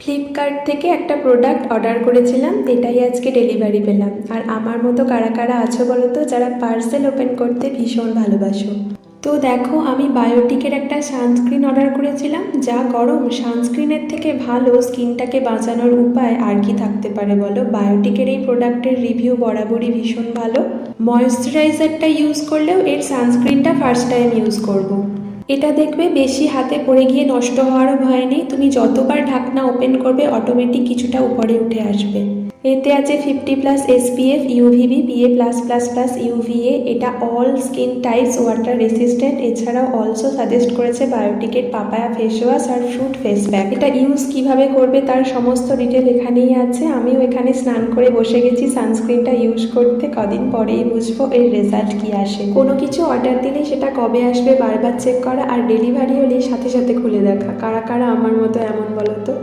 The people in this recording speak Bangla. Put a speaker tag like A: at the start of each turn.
A: ফ্লিপকার্ট থেকে একটা প্রোডাক্ট অর্ডার করেছিলাম, এটাই আজকে ডেলিভারি পেলাম। আর আমার মতো কারা কারা আছো বলো তো, যারা পার্সেল ওপেন করতে ভীষণ ভালোবাসো। তো দেখো, আমি বায়োটিকের একটা সানস্ক্রিন অর্ডার করেছিলাম, যা গরম সানস্ক্রিনের থেকে ভালো স্কিনটাকে বাঁচানোর উপায় আর কি থাকতে পারে বলো? বায়োটিকের এই প্রোডাক্টের রিভিউ বরাবরই ভীষণ ভালো। ময়েশ্চারাইজারটা ইউজ করলেও এর সানস্ক্রিনটা ফার্স্ট টাইম ইউজ করব। এটা দেখবে বেশি হাতে পড়ে গিয়ে নষ্ট হওয়ারও ভয় নেই। তুমি যতবার ঢাকনা ওপেন করবে অটোমেটিক কিছুটা উপরে উঠে আসবে। এতে আছে fifty plus SPF UVB PA plus plus plus UVA এটা all skin types water resistant এছাড়াও অলসো সাজেস্ট করেছে বায়োটিকের পাপায়া ফেস ওয়াশ আর ফ্রুট ফেস প্যাক এটা ইউজ কীভাবে করবে তার সমস্ত ডিটেল এখানেই আছে। আমিও এখানে স্নান করে বসে গেছি সানস্ক্রিনটা ইউজ করতে। কদিন পরেই বুঝব এর রেজাল্ট কি আসে। কোনো কিছু অর্ডার দিলেই সেটা কবে আসবে? বারবার চেক করা আর ডেলিভারি হলেই সাথে সাথে খুলে দেখা। কারা কারা আমার মতো এমন বলো তো?